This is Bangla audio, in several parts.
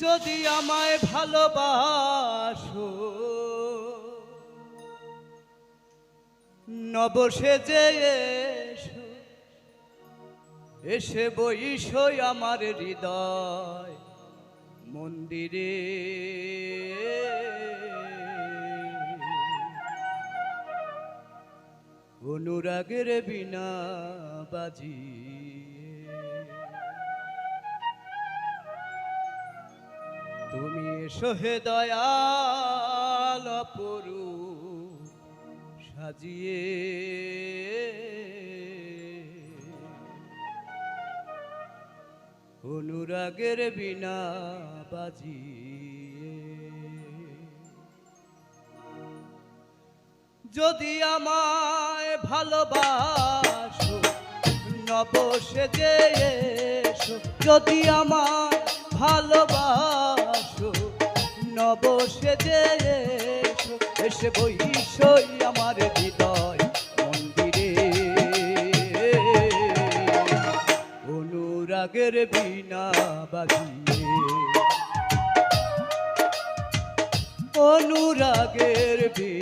যদি আমায় ভালোবাসো। যে এসো এসে বইসই আমার হৃদয় মন্দিরে। অনুরাগের বিনা বাজি তুমি এসো হে দয়াল পরু সাজিয়ে। অনুরাগের বিনা বাজিয়ে। যদি আমায় ভালোবাসো নবসে যে এসো। যদি আমায় ভালোবাসো নবসে যে এসো বৈশই আমার হৃদয় মন্দিরে। অনুরাগের বিনা বাজিয়ে। অনুরাগের বিনা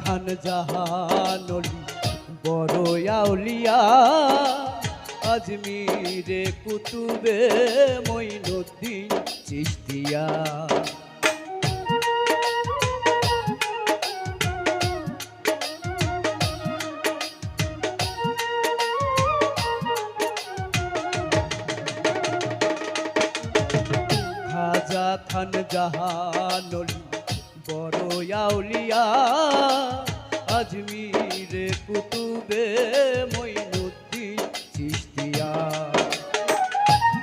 খান জাহানলি বড় আউলিয়া আজমিরে কুতুবে মঈনুদ্দিন চিস্তিয়া খাজা খান জাহানলি বড় আউলিয়া, আজমিরে কুতুবে মঈনুদ্দিন চিস্তিয়া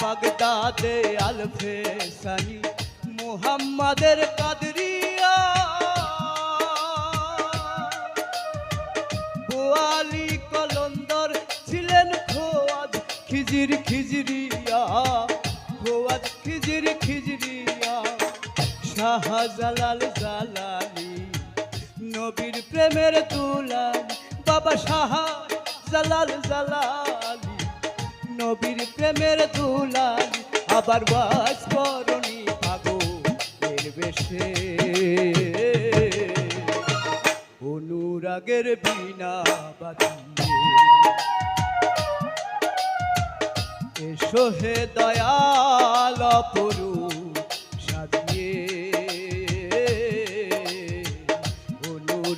বাগদাদে আলফে সানি মুহাম্মাদের কাদরিয়া। বোয়ালি কলন্দর ছিলেন খোয়াদ খিজির খিজরিয়া। খোয়াদ শাহজালাল জালালি নবীর প্রেমের তুলালি বাবা শাহ জালাল জালালি, নবীর প্রেমের দুলালি, আবার বাস করণি ভাগো এর বেশে। অনুরাগের বিনা বাজিয়ে এসো হে দয়াল পরু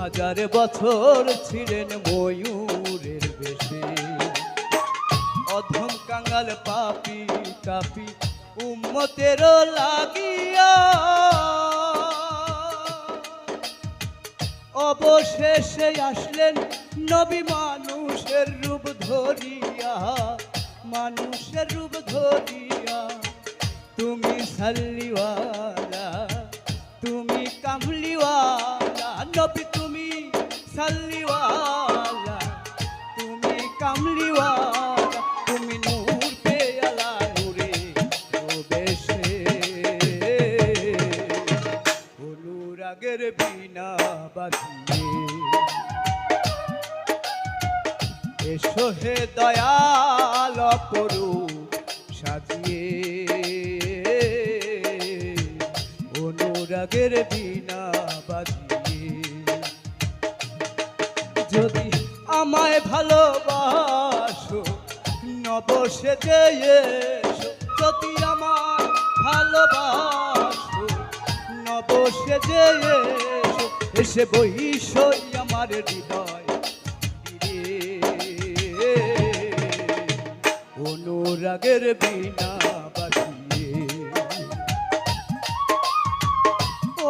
হাজার বছর ছিলেন ময়ূরের বেশে। অধম কাঙ্গাল পাপি কাপি উম্মতের লাগিয়া। অবশেষে আসলেন নবী মানুষের রূপ ধরিয়া, মানুষের রূপ ধরিয়া। তুমি সাল্লিওয়ালা, তুমি কামলিওয়ালা, নবী বাজিয়ে এসো হে দয়াল করু সাজিয়ে। অনুরাগের বিনা বাজিয়ে যদি আমায় ভালোবাসো নবসে যে এসো। যদি আমায় ভালোবাসো নবসে যে সে বৈশই আমার হৃদয়। অনুরাগের বিনা বাজিয়ে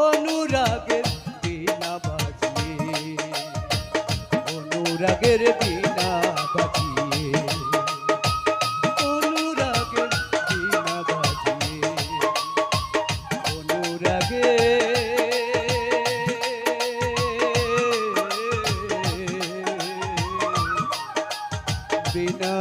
অনুরাগের বিনা বাজিয়ে অনুরাগের বিনা Be done.